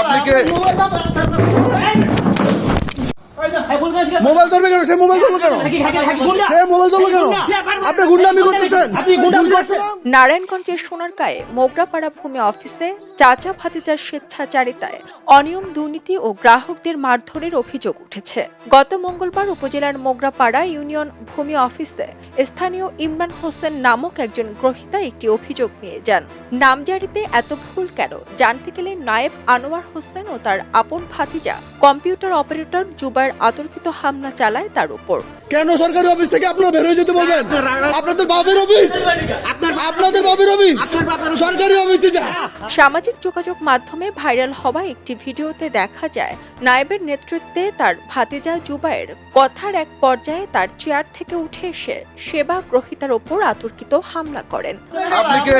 আপনি কে মোবাইল ধরবে কেন? সে মোবাইল ধরলো কেন? সে মোবাইল ধরলো কেন? আপনি গুন্ডামি করতেছেন? নারায়ণগঞ্জের সোনারগাঁয়ে মোগরাপাড়া ভূমি অফিসে চাচা ভাতিজার স্বেচ্ছাচারিতায় অনিয়ম দুর্নীতি ও গ্রাহকদের মারধরের অভিযোগ উঠেছে। গত মঙ্গলবার উপজেলার মোগরাপাড়া ইউনিয়ন ভূমি অফিসে স্থানীয় ইমরান হোসেন নামক একজন গ্রহীতা একটি অভিযোগ নিয়ে যান। নামজারিতে এত ভুল কেন? জানতে গেলে নায়েব আনোয়ার হোসেন ও তার আপন ভাতিজা কম্পিউটার অপারেটর জুবাইর আতর্কিত হামলা চালায় তার উপর। কেন সরকারি অফিস থেকে আপনারা বের হয়ে যেতে বলবেন? আপনাদের বাপের অফিস? আপনাদের বাপের অফিস? সরকারি অফিস এটা। সামাজিক যোগাযোগ মাধ্যমে ভাইরাল হওয়া একটি ভিডিওতে দেখা যায় নায়েবের নেতৃত্বে তার ভাতিজা জুবাইর কথার এক পর্যায়ে তার চেয়ার থেকে উঠে এসে সেবা গ্রহিতার ওপর আতর্কিত হামলা করেন। আপনি কে?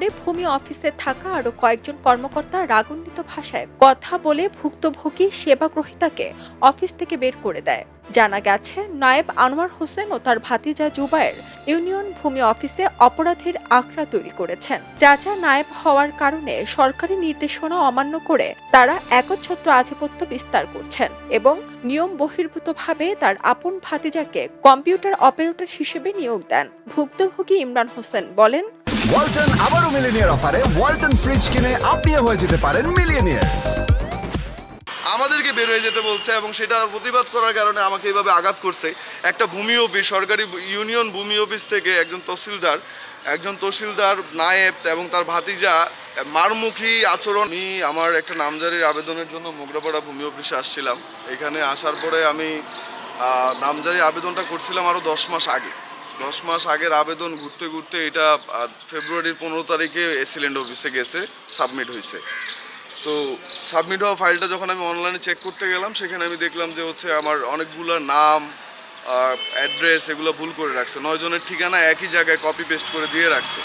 পরে ভূমি অফিসে থাকা আরও কয়েকজন কর্মকর্তা রাগান্বিত ভাষায় কথা বলে ভুক্তভোগী সেবা গ্রহীতাকে অফিস থেকে বের করে দেয়। জানা গেছে, নায়েব আনোয়ার হোসেন ও তার ভাতিজা জুবায়ের ইউনিয়ন ভূমি অফিসে অপরাধের আখড়া তৈরি করেছেন। চাচা নায়েব হওয়ার কারণে সরকারি নির্দেশনা অমান্য করে তারা একচ্ছত্র আধিপত্য বিস্তার করছেন এবং নিয়ম বহির্ভূতভাবে তার আপন ভাতিজাকে কম্পিউটার অপারেটর হিসেবে নিয়োগ দেন। ভুক্তভোগী ইমরান হোসেন বলেন ওয়ালটন আবারও মিলিনিয়ার অফারে ওয়ালটন ফ্রিজ কিনে আপনিও হয়ে যেতে পারেন মিলিয়নিয়ার। আমাদেরকে বের হয়ে যেতে বলছে এবং সেটার প্রতিবাদ করার কারণে আমাকে এইভাবে আঘাত করছে। একটা ভূমি অফিস সরকারি ইউনিয়ন ভূমি অফিস থেকে একজন তহসিলদার একজন তহসিলদার নায়েব এবং তার ভাতিজা মারমুখী আচরণ। আমি আমার একটা নামজারির আবেদনের জন্য মোগরাপাড়া ভূমি অফিসে আসছিলাম। এখানে আসার পরে আমি আহ, নামজারির আবেদনটা করছিলাম আরও দশ মাস আগে। দশ মাস আগের আবেদন ঘুরতে ঘুরতে এটা ফেব্রুয়ারির পনেরো তারিখে এসিল্যান্ড অফিসে গেছে, সাবমিট হয়েছে। তো সাবমিট হওয়া ফাইলটা যখন আমি অনলাইনে চেক করতে গেলাম, সেখানে আমি দেখলাম যে হচ্ছে আমার অনেকগুলো নাম অ্যাড্রেস এগুলো ভুল করে রাখছে। নয়জনের ঠিকানা একই জায়গায় কপি পেস্ট করে দিয়ে রাখছে।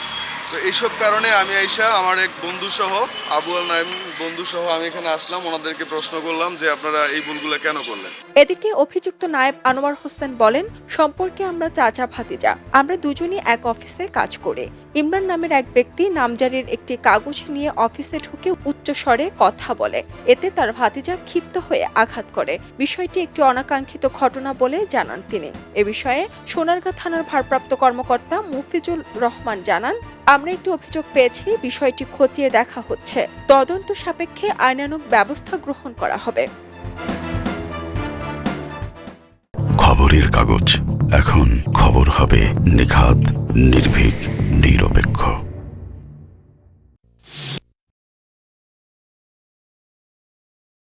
তো এইসব কারণে আমি আইসা আমার এক বন্ধু সহ আবু আল নাইম বন্ধু সহ আমি এখানে আসলাম। ওনাদেরকে প্রশ্ন করলাম যে আপনারা এই ভুলগুলো কেন করলেন? এদিকে অভিযুক্ত নায়েব আনোয়ার হোসেন বলেন, সম্পর্কে আমরা চাচা ভাতিজা, আমরা দুজনই এক অফিসে কাজ করে। ইমরান নামের এক ব্যক্তি নামজারির একটি কাগজ নিয়ে অফিসে ঢুকে উচ্চ স্বরে কথা বলে। এতে তার ভাতিজা ক্ষিপ্ত হয়ে আঘাত করে। বিষয়টি একটি অনাকাঙ্ক্ষিত ঘটনা বলে জানান তিনি। এ বিষয়ে সোনারগাঁ থানার ভারপ্রাপ্ত কর্মকর্তা মুফিজুল রহমান জানান আমরা একটি অভিযোগ পেয়েছি, বিষয়টি খতিয়ে দেখা হচ্ছে। তদন্ত সাপেক্ষে আইনানুগ ব্যবস্থা গ্রহণ করা হবে। খবরের কাগজ। এখন খবর হবে নিখাত, নির্ভীক, নিরপেক্ষ।